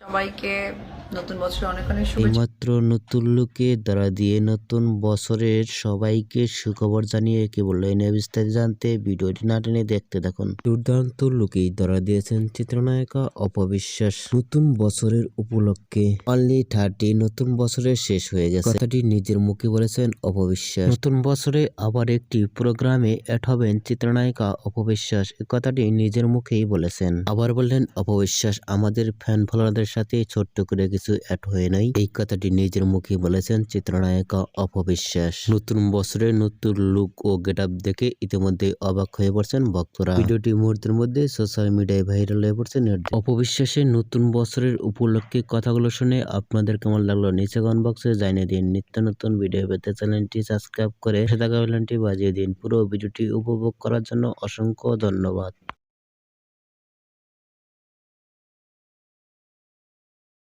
সবাইকে নতুন বছর অনেক অনেক শুভেচ্ছা। এইমাত্র নতুন লুকে দ্বারা দিয়ে নতুন বছরের সবাইকে সুখবর জানিয়ে কি বলল এনে বিস্তারিত জানতে ভিডিওটি না টেনে দেখতে দেখুন দুর্দান্ত লুকেই ধরা দিয়েছেন চিত্রনায়িকা অপবিশ্বাস। নতুন বছরের উপলক্ষে অনলি থার্টি নতুন বছরের শেষ হয়ে গেছে। কথাটি নিজের মুখে বলেছেন অপবিশ্বাস। নতুন বছরে আবার একটি প্রোগ্রামে অ্যাড হবেন চিত্রনায়িকা অপবিশ্বাস। কথাটি নিজের মুখেই বলেছেন। আবার বললেন অপবিশ্বাস আমাদের ফ্যান ফলোয়ারদের সাথে ছোট্ট করে কিছু অ্যাড হয়ে নাই। এই কথাটি নিজের মুখে বলেছেন চিত্রনায়িকা অপবিশ্বাস। নতুন বছরে নতুন লুক ও গেট আপ দেখে ইতিমধ্যে অবাক হয়ে পড়ছেন ভক্তরা। ভিডিওটি মুহূর্তের মধ্যে সোশ্যাল মিডিয়ায় ভাইরাল হয়ে পড়ছে নেট- অপবিশ্বাসের নতুন বছরের উপলক্ষে কথাগুলো শুনে আপনাদের কেমন লাগল নিচে কমেন্ট বক্সে জানিয়ে দিন। নিত্য নতুন ভিডিও পেতে চ্যানেলটি সাবস্ক্রাইব করে সাদা বেলটি বাজিয়ে দিন। পুরো ভিডিওটি উপভোগ করার জন্য অসংখ্য ধন্যবাদ।